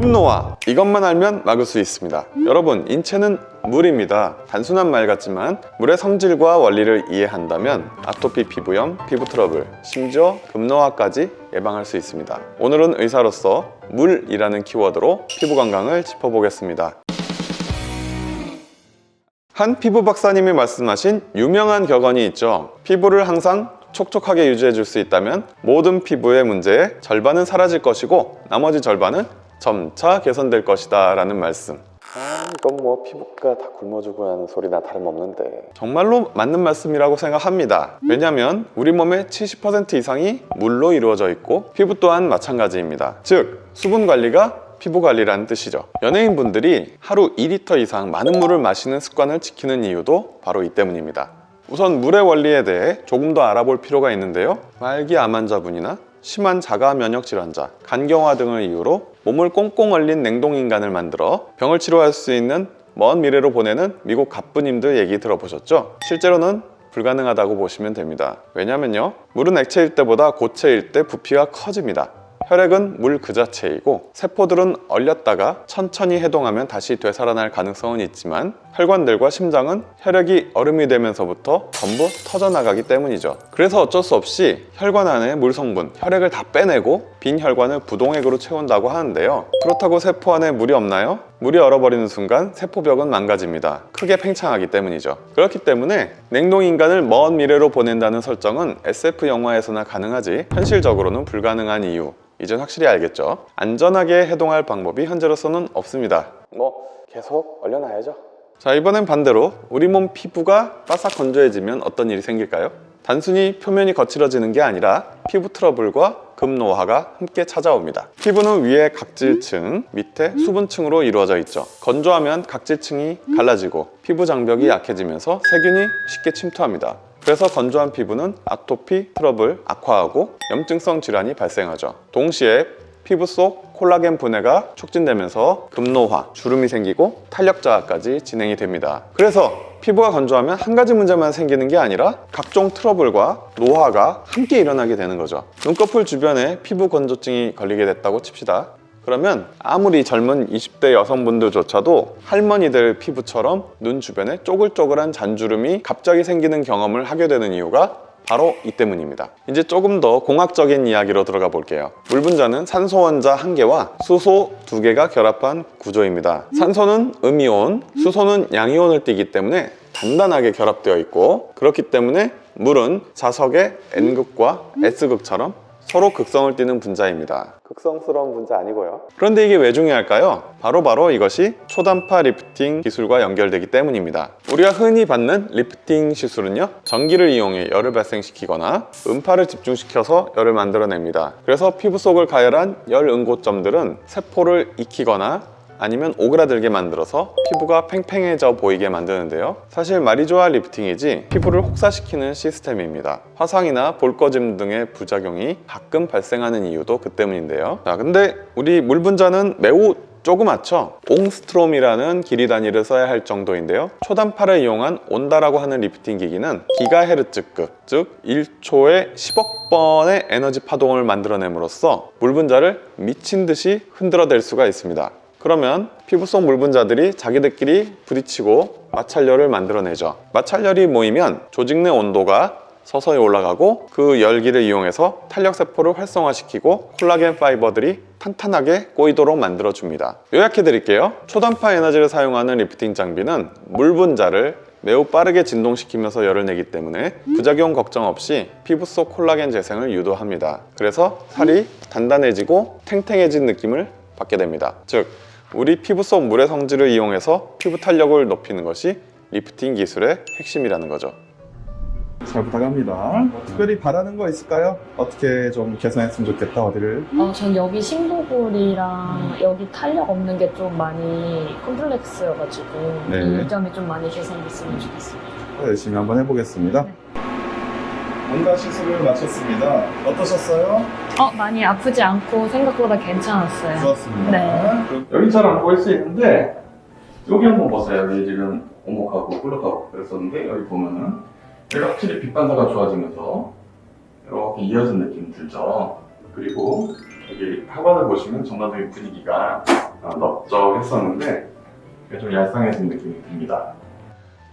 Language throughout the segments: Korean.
급노화. 이것만 알면 막을 수 있습니다. 여러분 인체는 물입니다. 단순한 말 같지만 물의 성질과 원리를 이해한다면 아토피 피부염, 피부 트러블, 심지어 급노화까지 예방할 수 있습니다. 오늘은 의사로서 물이라는 키워드로 피부 건강을 짚어보겠습니다. 한 피부 박사님이 말씀하신 유명한 격언이 있죠. 피부를 항상 촉촉하게 유지해 줄 수 있다면 모든 피부의 문제의 절반은 사라질 것이고 나머지 절반은 점차 개선될 것이다 라는 말씀. 아, 이건 뭐 피부가 다 굶어 죽어야 하는 소리나 다름없는데. 정말로 맞는 말씀이라고 생각합니다. 왜냐하면 우리 몸의 70% 이상이 물로 이루어져 있고 피부 또한 마찬가지입니다. 즉 수분 관리가 피부 관리라는 뜻이죠. 연예인분들이 하루 2리터 이상 많은 물을 마시는 습관을 지키는 이유도 바로 이 때문입니다. 우선 물의 원리에 대해 조금 더 알아볼 필요가 있는데요. 말기 암 환자분이나 심한 자가 면역 질환자, 간경화 등을 이유로 몸을 꽁꽁 얼린 냉동인간을 만들어 병을 치료할 수 있는 먼 미래로 보내는 미국 가부님들 얘기 들어보셨죠? 실제로는 불가능하다고 보시면 됩니다. 왜냐면요. 물은 액체일 때보다 고체일 때 부피가 커집니다. 혈액은 물 그 자체이고 세포들은 얼렸다가 천천히 해동하면 다시 되살아날 가능성은 있지만 혈관들과 심장은 혈액이 얼음이 되면서부터 전부 터져나가기 때문이죠. 그래서 어쩔 수 없이 혈관 안에 물 성분, 혈액을 다 빼내고 빈 혈관을 부동액으로 채운다고 하는데요. 그렇다고 세포 안에 물이 없나요? 물이 얼어버리는 순간 세포벽은 망가집니다. 크게 팽창하기 때문이죠. 그렇기 때문에 냉동 인간을 먼 미래로 보낸다는 설정은 SF 영화에서나 가능하지 현실적으로는 불가능한 이유 이젠 확실히 알겠죠? 안전하게 해동할 방법이 현재로서는 없습니다. 뭐 계속 얼려놔야죠. 자 이번엔 반대로 우리 몸 피부가 바싹 건조해지면 어떤 일이 생길까요? 단순히 표면이 거칠어지는 게 아니라 피부 트러블과 급노화가 함께 찾아옵니다. 피부는 위에 각질층, 밑에 수분층으로 이루어져 있죠. 건조하면 각질층이 갈라지고 피부 장벽이 약해지면서 세균이 쉽게 침투합니다. 그래서 건조한 피부는 아토피, 트러블, 악화하고 염증성 질환이 발생하죠. 동시에 피부 속 콜라겐 분해가 촉진되면서 급노화, 주름이 생기고 탄력 저하까지 진행이 됩니다. 그래서 피부가 건조하면 한 가지 문제만 생기는 게 아니라 각종 트러블과 노화가 함께 일어나게 되는 거죠. 눈꺼풀 주변에 피부 건조증이 걸리게 됐다고 칩시다. 그러면 아무리 젊은 20대 여성분들조차도 할머니들 피부처럼 눈 주변에 쪼글쪼글한 잔주름이 갑자기 생기는 경험을 하게 되는 이유가 바로 이 때문입니다. 이제 조금 더 공학적인 이야기로 들어가 볼게요. 물 분자는 산소 원자 한 개와 수소 두 개가 결합한 구조입니다. 산소는 음이온, 수소는 양이온을 띠기 때문에 단단하게 결합되어 있고 그렇기 때문에 물은 자석의 N극과 S극처럼 서로 극성을 띠는 분자입니다. 극성스러운 분자 아니고요. 그런데 이게 왜 중요할까요? 바로 바로 이것이 초단파 리프팅 기술과 연결되기 때문입니다. 우리가 흔히 받는 리프팅 시술은요, 전기를 이용해 열을 발생시키거나 음파를 집중시켜서 열을 만들어냅니다. 그래서 피부 속을 가열한 열 응고점들은 세포를 익히거나 아니면 오그라들게 만들어서 피부가 팽팽해져 보이게 만드는데요. 사실 좋아 리프팅이지 피부를 혹사시키는 시스템입니다. 화상이나 볼거짐 등의 부작용이 가끔 발생하는 이유도 그 때문인데요. 자, 근데 우리 물 분자는 매우 조그맣죠? 옹스트롬이라는 길이 단위를 써야 할 정도인데요. 초단파를 이용한 온다라고 하는 리프팅 기기는 기가헤르츠급, 즉 1초에 10억 번의 에너지 파동을 만들어냄으로써 물 분자를 미친 듯이 흔들어댈 수가 있습니다. 그러면 피부 속 물 분자들이 자기들끼리 부딪히고 마찰열을 만들어내죠. 마찰열이 모이면 조직 내 온도가 서서히 올라가고 그 열기를 이용해서 탄력 세포를 활성화시키고 콜라겐 파이버들이 탄탄하게 꼬이도록 만들어줍니다. 요약해 드릴게요. 초단파 에너지를 사용하는 리프팅 장비는 물 분자를 매우 빠르게 진동시키면서 열을 내기 때문에 부작용 걱정 없이 피부 속 콜라겐 재생을 유도합니다. 그래서 살이 단단해지고 탱탱해진 느낌을 받게 됩니다. 즉, 우리 피부 속 물의 성질을 이용해서 피부 탄력을 높이는 것이 리프팅 기술의 핵심이라는 거죠. 잘 부탁합니다. 특별히 바라는 거 있을까요? 어떻게 좀 개선했으면 좋겠다 어디를? 어, 전 여기 심도골이랑 여기 탄력 없는 게 좀 많이 컴플렉스여가지고 네. 이 점이 좀 많이 개선됐으면 좋겠어요. 열심히 한번 해보겠습니다. 온다 시술을 마쳤습니다. 어떠셨어요? 어, 많이 아프지 않고 생각보다 괜찮았어요. 좋았습니다. 네. 그럼 여기 잘안 보일 수 있는데 여기 한번 보세요. 여기 지금 오목하고 꿀럭하고 그랬었는데 여기 보면은 여기 확실히 빛 반사가 좋아지면서 이렇게 이어진 느낌 들죠. 그리고 여기 하관을 보시면 전반적인 분위기가 약간 넓적했었는데 좀 얄쌍해진 느낌이 듭니다.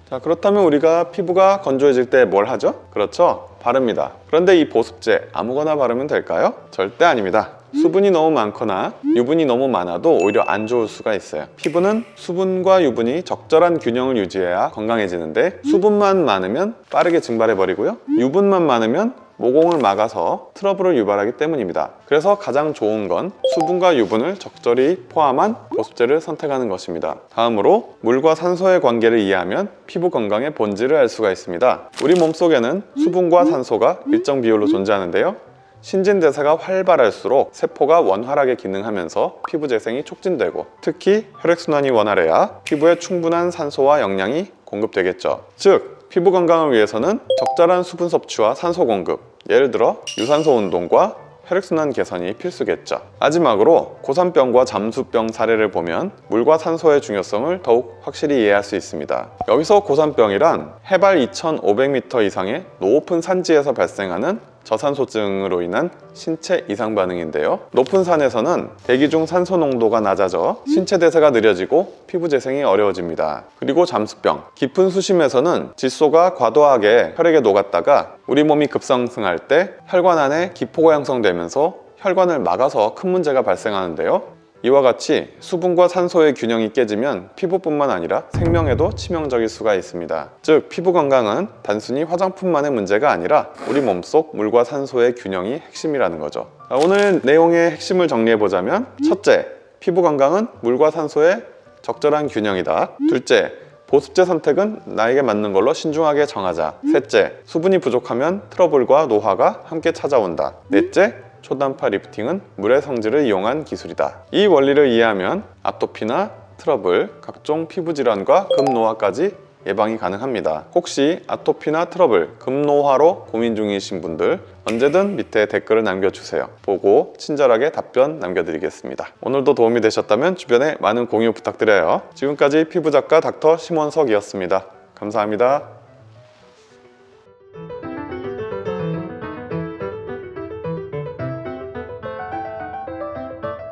자, 그렇다면 우리가 피부가 건조해질 때 뭘 하죠? 그렇죠. 바릅니다. 그런데 이 보습제 아무거나 바르면 될까요? 절대 아닙니다. 수분이 너무 많거나 유분이 너무 많아도 오히려 안 좋을 수가 있어요. 피부는 수분과 유분이 적절한 균형을 유지해야 건강해지는데 수분만 많으면 빠르게 증발해 버리고요. 유분만 많으면 모공을 막아서 트러블을 유발하기 때문입니다. 그래서 가장 좋은 건 수분과 유분을 적절히 포함한 보습제를 선택하는 것입니다. 다음으로 물과 산소의 관계를 이해하면 피부 건강의 본질을 알 수가 있습니다. 우리 몸속에는 수분과 산소가 일정 비율로 존재하는데요. 신진대사가 활발할수록 세포가 원활하게 기능하면서 피부 재생이 촉진되고 특히 혈액순환이 원활해야 피부에 충분한 산소와 영양이 공급되겠죠. 즉, 피부 건강을 위해서는 적절한 수분 섭취와 산소 공급, 예를 들어 유산소 운동과 혈액순환 개선이 필수겠죠. 마지막으로 고산병과 잠수병 사례를 보면 물과 산소의 중요성을 더욱 확실히 이해할 수 있습니다. 여기서 고산병이란 해발 2,500m 이상의 높은 산지에서 발생하는 저산소증으로 인한 신체 이상 반응인데요. 높은 산에서는 대기 중 산소 농도가 낮아져 신체 대사가 느려지고 피부 재생이 어려워집니다. 그리고 잠수병. 깊은 수심에서는 질소가 과도하게 혈액에 녹았다가 우리 몸이 급상승할 때 혈관 안에 기포가 형성되면서 혈관을 막아서 큰 문제가 발생하는데요. 이와 같이 수분과 산소의 균형이 깨지면 피부뿐만 아니라 생명에도 치명적일 수가 있습니다. 즉, 피부 건강은 단순히 화장품만의 문제가 아니라 우리 몸속 물과 산소의 균형이 핵심이라는 거죠. 자, 오늘 내용의 핵심을 정리해 보자면 첫째, 피부 건강은 물과 산소의 적절한 균형이다. 둘째, 보습제 선택은 나에게 맞는 걸로 신중하게 정하자. 셋째, 수분이 부족하면 트러블과 노화가 함께 찾아온다. 넷째, 초단파 리프팅은 물의 성질을 이용한 기술이다. 이 원리를 이해하면 아토피나 트러블, 각종 피부 질환과 급노화까지 예방이 가능합니다. 혹시 아토피나 트러블, 급노화로 고민 중이신 분들 언제든 밑에 댓글을 남겨주세요. 보고 친절하게 답변 남겨드리겠습니다. 오늘도 도움이 되셨다면 주변에 많은 공유 부탁드려요. 지금까지 피부작가 닥터 심원석이었습니다. 감사합니다.